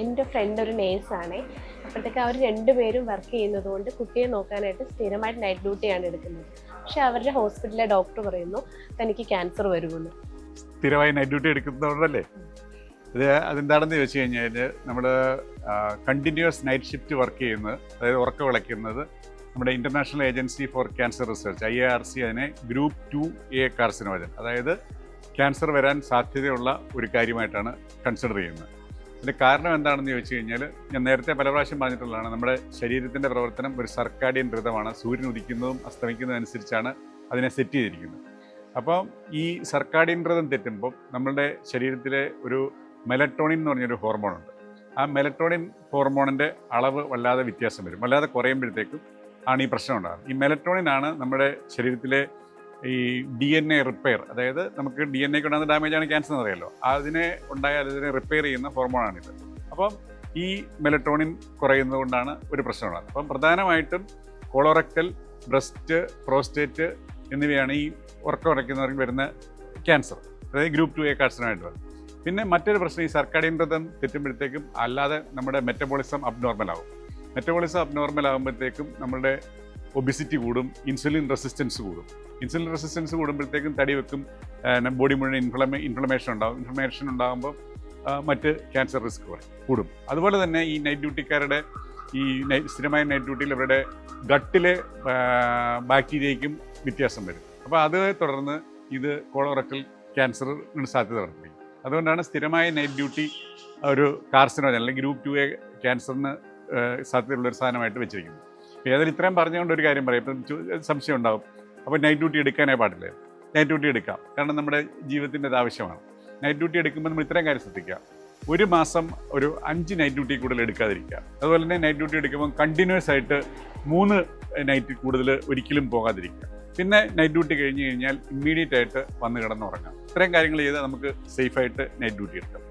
എന്റെ ഫ്രണ്ട് ഒരു നേഴ്സാണ് അപ്പോഴത്തേക്ക് അവർ രണ്ടുപേരും വർക്ക് ചെയ്യുന്നതുകൊണ്ട് കുട്ടിയെ നോക്കാനായിട്ട് സ്ഥിരമായിട്ട് നൈറ്റ് ഡ്യൂട്ടിയാണ് എടുക്കുന്നത്. പക്ഷേ അവരുടെ ഹോസ്പിറ്റലിലെ ഡോക്ടർ പറയുന്നു തനിക്ക് ക്യാൻസർ വരുമെന്ന്. സ്ഥിരമായി നൈറ്റ് ഡ്യൂട്ടി എടുക്കുന്നതുകൊണ്ടല്ലേ ഇത് അതെന്താണെന്ന് ചോദിച്ചു കഴിഞ്ഞാൽ നമ്മൾ കണ്ടിന്യൂസ് നൈറ്റ് ഷിഫ്റ്റ് വർക്ക് ചെയ്യുന്നത് അതായത് ഉറക്കം വിളയ്ക്കുന്നത് നമ്മുടെ international agency for cancer research I A R C അതിനെ ഗ്രൂപ്പ് ടു എ കാർസിനോജൻ അതായത് ക്യാൻസർ വരാൻ സാധ്യതയുള്ള ഒരു കാര്യമായിട്ടാണ് കൺസിഡർ ചെയ്യുന്നത്. ഇതിന്റെ കാരണം എന്താണെന്ന് ചോദിച്ചു കഴിഞ്ഞാൽ ഞാൻ നേരത്തെ പല പ്രാവശ്യം പറഞ്ഞിട്ടുള്ളതാണ് നമ്മുടെ ശരീരത്തിന്റെ പ്രവർത്തനം ഒരു സർക്കാഡിയൻ ഋതമാണ്. സൂര്യൻ ഉദിക്കുന്നതും അസ്തമിക്കുന്നതും അനുസരിച്ചാണ് അതിനെ സെറ്റ് ചെയ്തിരിക്കുന്നത്. അപ്പം ഈ സർക്കാഡിയൻ ഋതം തെറ്റുമ്പോൾ നമ്മളുടെ ശരീരത്തിലെ ഒരു മെലട്ടോണിൻ എന്ന് പറഞ്ഞൊരു ഹോർമോണുണ്ട്. ആ മെലട്ടോണിൻ ഹോർമോണിന്റെ അളവ് വല്ലാതെ വ്യത്യാസം വരും. വല്ലാതെ കുറയുമ്പോഴത്തേക്കും ആണ് ഈ പ്രശ്നം ഉണ്ടാകുന്നത്. ഈ മെലട്ടോണിനാണ് നമ്മുടെ ശരീരത്തിലെ ഈ ഡി എൻ എ റിപ്പയർ അതായത് നമുക്ക് ഡി എൻ എക്ക് ഉണ്ടാകുന്ന ഡാമേജ് ആണ് ക്യാൻസർ എന്ന് അറിയാലോ അതിനെ ഉണ്ടായാൽ അതിനെ റിപ്പയർ ചെയ്യുന്ന ഹോർമോണാണിത് അപ്പം ഈ മെലട്ടോണിൻ കുറയുന്നത് കൊണ്ടാണ് ഒരു പ്രശ്നമുള്ളത്. അപ്പം പ്രധാനമായിട്ടും കൊളോറക്കൽ ബ്രസ്റ്റ് പ്രോസ്റ്റേറ്റ് എന്നിവയാണ് ഈ ഉറക്കം ഉറക്കുന്നവർക്ക് വരുന്ന ക്യാൻസർ അതായത് ഗ്രൂപ്പ് ടു എ കാർസിനായിട്ട് വരുന്നത്. പിന്നെ മറ്റൊരു പ്രശ്നം ഈ സർക്കാഡിയൻ വ്രതം തെറ്റുമ്പോഴത്തേക്കും അല്ലാതെ നമ്മുടെ മെറ്റബോളിസം അബ്നോർമൽ ആവും. മെറ്റബോളിസം അബ്നോർമൽ ആകുമ്പോഴത്തേക്കും നമ്മുടെ ഒബിസിറ്റി കൂടും ഇൻസുലിൻ റെസിസ്റ്റൻസ് കൂടും. ഇൻസുലിൻ റെസിസ്റ്റൻസ് കൂടുമ്പോഴത്തേക്കും തടി വെക്കും ബോഡി മുഴുവൻ ഇൻഫ്ലമേ ഇൻഫ്ലമേഷൻ ഉണ്ടാകും ഇൻഫ്ലമേഷൻ ഉണ്ടാകുമ്പോൾ മറ്റ് ക്യാൻസർ റിസ്ക് കൂടും. അതുപോലെ തന്നെ ഈ നൈറ്റ് ഡ്യൂട്ടിക്കാരുടെ ഈ സ്ഥിരമായ നൈറ്റ് ഡ്യൂട്ടിയിൽ അവരുടെ ഗട്ടിലെ ബാക്ടീരിയയ്ക്കും വ്യത്യാസം വരും. അപ്പോൾ അത് തുടർന്ന് ഇത് കോളോറക്കൽ ക്യാൻസറിന് സാധ്യത വർദ്ധിക്കും അതുകൊണ്ടാണ് സ്ഥിരമായ നൈറ്റ് ഡ്യൂട്ടി ഒരു കാർസിനോജൻ അല്ലെങ്കിൽ ഗ്രൂപ്പ് ടു എ ക്യാൻസറിന് സാധ്യതയുള്ള ഒരു സാധനമായിട്ട് വെച്ചിരിക്കുന്നത്. ഏതായാലും ഇത്രയും പറഞ്ഞുകൊണ്ട് ഒരു കാര്യം പറയും. ഇപ്പം സംശയം ഉണ്ടാവും. അപ്പോൾ നൈറ്റ് ഡ്യൂട്ടി എടുക്കാനേ പാടില്ല? നൈറ്റ് ഡ്യൂട്ടി എടുക്കാം. കാരണം നമ്മുടെ ജീവിതത്തിന്റെ ആവശ്യമാണ്. നൈറ്റ് ഡ്യൂട്ടി എടുക്കുമ്പോൾ നമ്മൾ ഇത്രയും കാര്യം ശ്രദ്ധിക്കുക ഒരു മാസം ഒരു അഞ്ച് നൈറ്റ് ഡ്യൂട്ടി കൂടുതൽ എടുക്കാതിരിക്കുക. അതുപോലെ തന്നെ നൈറ്റ് ഡ്യൂട്ടി എടുക്കുമ്പോൾ കണ്ടിന്യൂസ് ആയിട്ട് മൂന്ന് നൈറ്റ് കൂടുതൽ ഒരിക്കലും പോകാതിരിക്കുക. പിന്നെ നൈറ്റ് ഡ്യൂട്ടി കഴിഞ്ഞ് കഴിഞ്ഞാൽ ഇമ്മീഡിയറ്റ് ആയിട്ട് വന്ന് കിടന്ന് ഉറങ്ങാം ഇത്രയും കാര്യങ്ങൾ ചെയ്താൽ നമുക്ക് സേഫായിട്ട് നൈറ്റ് ഡ്യൂട്ടി എടുക്കാം.